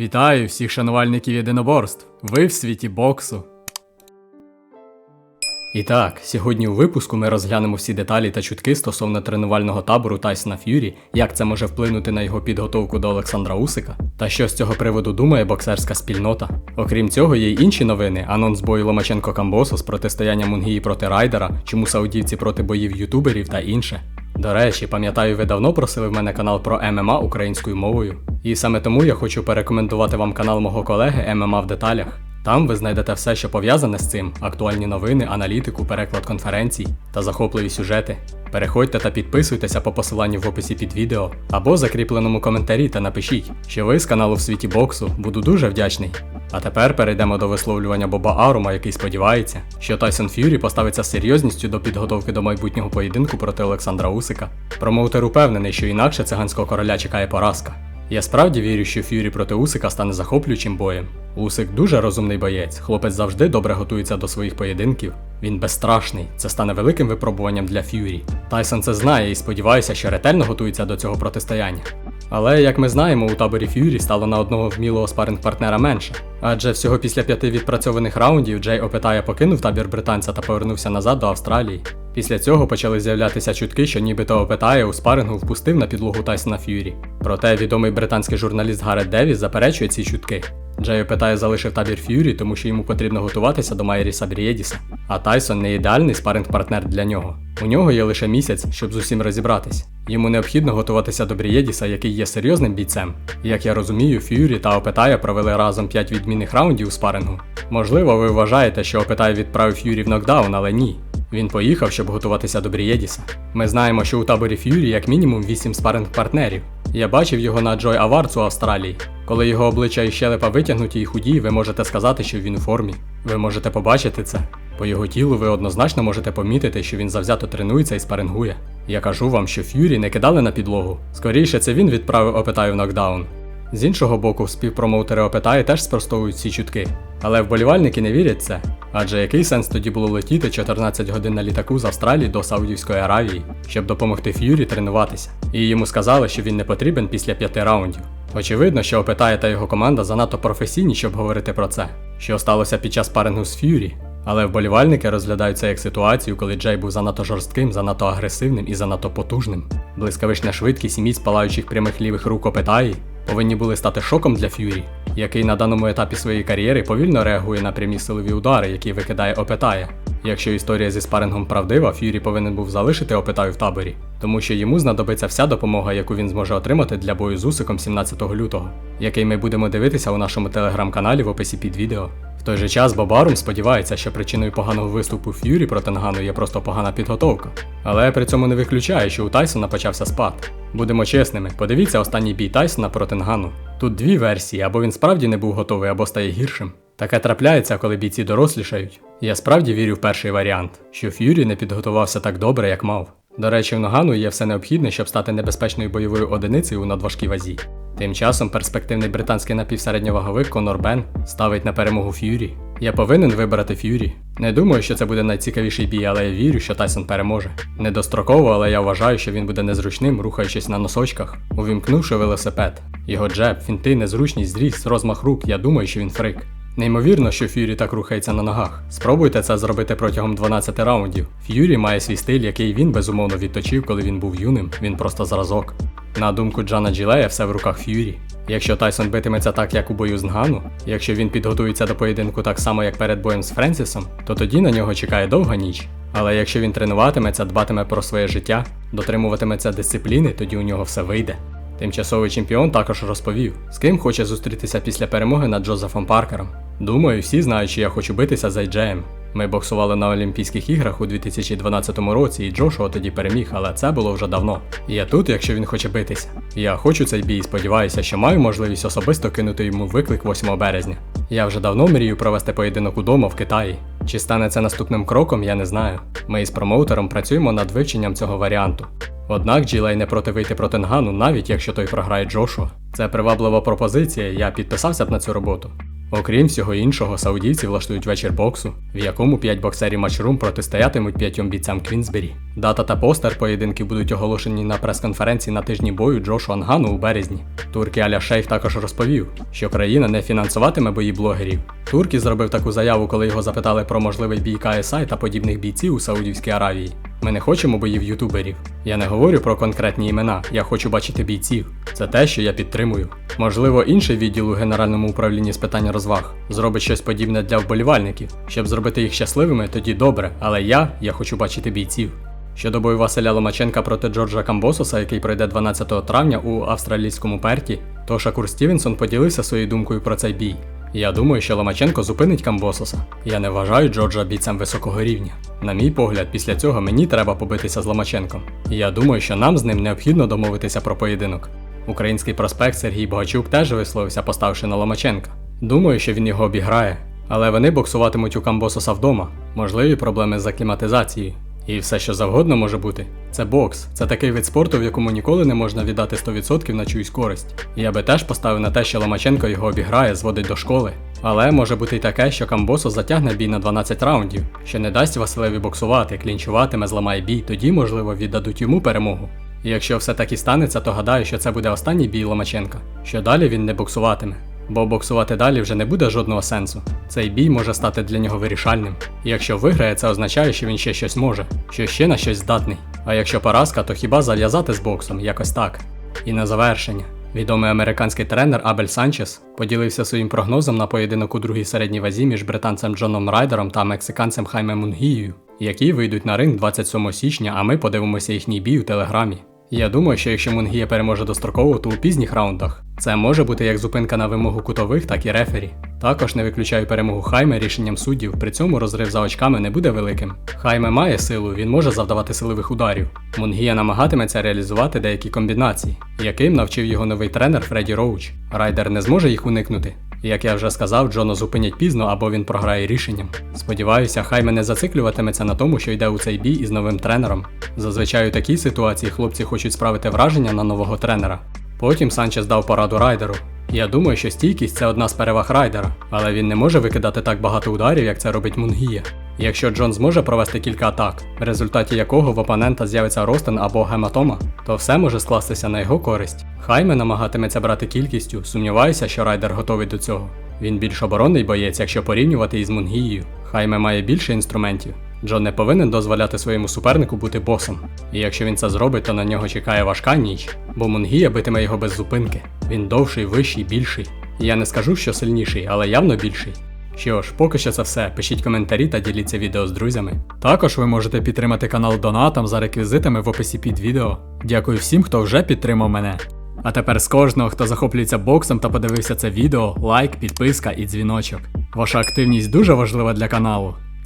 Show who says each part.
Speaker 1: Вітаю всіх шанувальників єдиноборств. Ви в світі боксу. І так, сьогодні у випуску ми розглянемо всі деталі та чутки стосовно тренувального табору Тайсона Ф'юрі, як це може вплинути на його підготовку до Олександра Усика, та що з цього приводу думає боксерська спільнота. Окрім цього, є й інші новини: анонс бою Ломаченко Камбосу з протистояння Мунгії проти Райдера, чому саудівці проти боїв ютуберів та інше. До речі, пам'ятаю, ви давно просили в мене канал про ММА українською мовою. І саме тому я хочу порекомендувати вам канал мого колеги ММА в деталях. Там ви знайдете все, що пов'язане з цим: актуальні новини, аналітику, переклад конференцій та захопливі сюжети. Переходьте та підписуйтеся по посиланню в описі під відео або закріпленому коментарі та напишіть, що ви з каналу в світі боксу буду дуже вдячний. А тепер перейдемо до висловлювання Боба Арума, який сподівається, що Тайсон Ф'юрі поставиться з серйозністю до підготовки до майбутнього поєдинку проти Олександра Усика. Промоутер упевнений, що інакше циганського короля чекає поразка. Я справді вірю, що Ф'юрі проти Усика стане захоплюючим боєм. Усик дуже розумний боєць, хлопець завжди добре готується до своїх поєдинків. Він безстрашний, це стане великим випробуванням для Ф'юрі. Тайсон це знає і сподіваюся, що ретельно готується до цього протистояння. Але, як ми знаємо, у таборі Ф'юрі стало на одного вмілого спаринг-партнера менше. Адже всього після п'яти відпрацьованих раундів Джей Опетая покинув табір британця та повернувся назад до Австралії. Після цього почали з'являтися чутки, що нібито Опетая у спарингу впустив на підлогу Тайсона Ф'юрі. Проте відомий британський журналіст Гарет Девіс заперечує ці чутки. Джей Опетая залишив табір Ф'юрі, тому що йому потрібно готуватися до Майріса Брієдіса, а Тайсон не ідеальний спаринг-партнер для нього. У нього є лише місяць, щоб з усім розібратись. Йому необхідно готуватися до Брієдіса, який є серйозним бійцем. Як я розумію, Ф'юрі та Опетая провели разом 5 відмінних раундів у спарингу. Можливо, ви вважаєте, що Опетая відправив Ф'юрі в нокдаун, але ні. Він поїхав, щоб готуватися до Брієдіса. Ми знаємо, що у таборі Ф'юрі як мінімум 8 спаринг-партнерів. Я бачив його на Джой Аварц у Австралії. Коли його обличчя і щелепа витягнуті і худі, ви можете сказати, що він у формі. Ви можете побачити це. По його тілу ви однозначно можете помітити, що він завзято тренується і спарингує. Я кажу вам, що Ф'юрі не кидали на підлогу. Скоріше, це він відправив Опетаю в нокдаун. З іншого боку, співпромоутери Опетаї теж спростовують ці чутки. Але вболівальники не вірять це. Адже який сенс тоді було летіти 14 годин на літаку з Австралії до Саудівської Аравії, щоб допомогти Ф'юрі тренуватися. І йому сказали, що він не потрібен після п'яти раундів. Очевидно, що Опетає та його команда занадто професійні, щоб говорити про це, що сталося під час парингу з Ф'юрі. Але вболівальники розглядають це як ситуацію, коли Джей був занадто жорстким, занадто агресивним і занадто потужним. Блискавична швидкість і міць палаючих прямих лівих рук Опетаї повинні були стати шоком для Ф'юрі, який на даному етапі своєї кар'єри повільно реагує на прямі силові удари, які викидає Опетая. Якщо історія зі спарингом правдива, Ф'юрі повинен був залишити Опетаю в таборі, тому що йому знадобиться вся допомога, яку він зможе отримати для бою з Усиком 17 лютого, який ми будемо дивитися у нашому телеграм-каналі в описі під відео. Той же час Бобарум сподівається, що причиною поганого виступу Ф'юрі проти Нгану є просто погана підготовка. Але при цьому не виключає, що у Тайсона почався спад. Будемо чесними, подивіться останній бій Тайсона проти Нгану. Тут дві версії, або він справді не був готовий, або стає гіршим. Таке трапляється, коли бійці дорослішають. Я справді вірю в перший варіант, що Ф'юрі не підготувався так добре, як мав. До речі, в Ногану є все необхідне, щоб стати небезпечною бойовою одиницею у надважкій вазі. Тим часом перспективний британський напівсередньоваговик Конор Бен ставить на перемогу Ф'юрі. Я повинен вибрати Ф'юрі. Не думаю, що це буде найцікавіший бій, але я вірю, що Тайсон переможе. Недостроково, але я вважаю, що він буде незручним, рухаючись на носочках, увімкнувши велосипед. Його джеб, фінти, незручність, зріст, розмах рук, я думаю, що він фрик. Неймовірно, що Ф'юрі так рухається на ногах. Спробуйте це зробити протягом 12 раундів. Ф'юрі має свій стиль, який він безумовно відточив, коли він був юним, він просто зразок. На думку Джана Джилея, все в руках Ф'юрі. Якщо Тайсон битиметься так, як у бою з Нгану, якщо він підготується до поєдинку так само, як перед боєм з Френсісом, то тоді на нього чекає довга ніч. Але якщо він тренуватиметься, дбатиме про своє життя, дотримуватиметься дисципліни, тоді у нього все вийде. Тимчасовий чемпіон також розповів, з ким хоче зустрітися після перемоги над Джозефом Паркером. Думаю, всі знають, що я хочу битися з Айджеєм. Ми боксували на Олімпійських іграх у 2012 році, і Джошуа тоді переміг, але це було вже давно. І я тут, якщо він хоче битися. Я хочу цей бій і сподіваюся, що маю можливість особисто кинути йому виклик 8 березня. Я вже давно мрію провести поєдинок удома в Китаї. Чи стане це наступним кроком, я не знаю. Ми із промоутером працюємо над вивченням цього варіанту. Однак Джілей не проти вийти проти Нгану, навіть якщо той програє Джошуа. Це приваблива пропозиція, я підписався б на цю роботу. Окрім всього іншого, саудівці влаштують вечір боксу, в якому 5 боксерів матчрум протистоятимуть п'ятьом бійцям Квінсбері. Дата та постер поєдинків будуть оголошені на прес-конференції на тижні бою Джошу Ангану у березні. Туркі Аля Шейх також розповів, що країна не фінансуватиме бої блогерів. Туркі зробив таку заяву, коли його запитали про можливий бій KSI та подібних бійців у Саудівській Аравії. Ми не хочемо боїв ютуберів. Я не говорю про конкретні імена, я хочу бачити бійців. Це те, що я підтримую. Можливо, інший відділ у Генеральному управлінні з питань розваг зробить щось подібне для вболівальників. Щоб зробити їх щасливими, тоді добре, але я, я хочу бачити бійців. Щодо бою Василя Ломаченка проти Джорджа Камбососа, який пройде 12 травня у австралійському перті, то Шакур Стівенсон поділився своєю думкою про цей бій. Я думаю, що Ломаченко зупинить Камбососа. Я не вважаю Джорджа бійцем високого рівня. На мій погляд, після цього мені треба побитися з Ломаченком. Я думаю, що нам з ним необхідно домовитися про поєдинок. Український проспект Сергій Богачук теж висловився, поставши на Ломаченка. Думаю, що він його обіграє, але вони боксуватимуть у Камбососа вдома. Можливі проблеми з акліматизацією. І все, що завгодно може бути. Це бокс. Це такий вид спорту, в якому ніколи не можна віддати 100% на чиюсь користь. Я би теж поставив на те, що Ломаченко його обіграє, зводить до школи. Але може бути й таке, що Камбосо затягне бій на 12 раундів, що не дасть Василеві боксувати, клінчуватиме, зламає бій, тоді, можливо, віддадуть йому перемогу. І якщо все таки станеться, то гадаю, що це буде останній бій Ломаченка, що далі він не боксуватиме. Бо боксувати далі вже не буде жодного сенсу. Цей бій може стати для нього вирішальним. І якщо виграє, це означає, що він ще щось може, що ще на щось здатний. А якщо поразка, то хіба зав'язати з боксом якось так. І на завершення. Відомий американський тренер Абель Санчес поділився своїм прогнозом на поєдинок у другій середній вазі між британцем Джоном Райдером та мексиканцем Хайме Мунгією, які вийдуть на ринг 27 січня, а ми подивимося їхній бій у телеграмі. Я думаю, що якщо Мунгія переможе достроково, то у пізніх раундах це може бути як зупинка на вимогу кутових, так і рефері. Також не виключаю перемогу Хайме рішенням суддів, при цьому розрив за очками не буде великим. Хайме має силу, він може завдавати силових ударів. Мунгія намагатиметься реалізувати деякі комбінації, яким навчив його новий тренер Фредді Роуч. Райдер не зможе їх уникнути. Як я вже сказав, Джона зупинять пізно або він програє рішенням. Сподіваюся, хай мене зациклюватиметься на тому, що йде у цей бій із новим тренером. Зазвичай у такій ситуації хлопці хочуть справити враження на нового тренера. Потім Санчес дав пораду райдеру. Я думаю, що стійкість це одна з переваг райдера, але він не може викидати так багато ударів, як це робить Мунгія. Якщо Джон зможе провести кілька атак, в результаті якого в опонента з'явиться ростин або гематома, то все може скластися на його користь. Хайме намагатиметься брати кількістю, сумніваюся, що райдер готовий до цього. Він більш оборонний боєць, якщо порівнювати із Мунгією. Хайме має більше інструментів. Джон не повинен дозволяти своєму супернику бути босом. І якщо він це зробить, то на нього чекає важка ніч, бо Мунгія битиме його без зупинки. Він довший, вищий, більший. Я не скажу, що сильніший, але явно більший. Що ж, поки що це все. Пишіть коментарі та діліться відео з друзями. Також ви можете підтримати канал донатом за реквізитами в описі під відео. Дякую всім, хто вже підтримав мене. А тепер з кожного, хто захоплюється боксом та подивився це відео, лайк, підписка і дзвіночок. Ваша активність дуже важлива для каналу.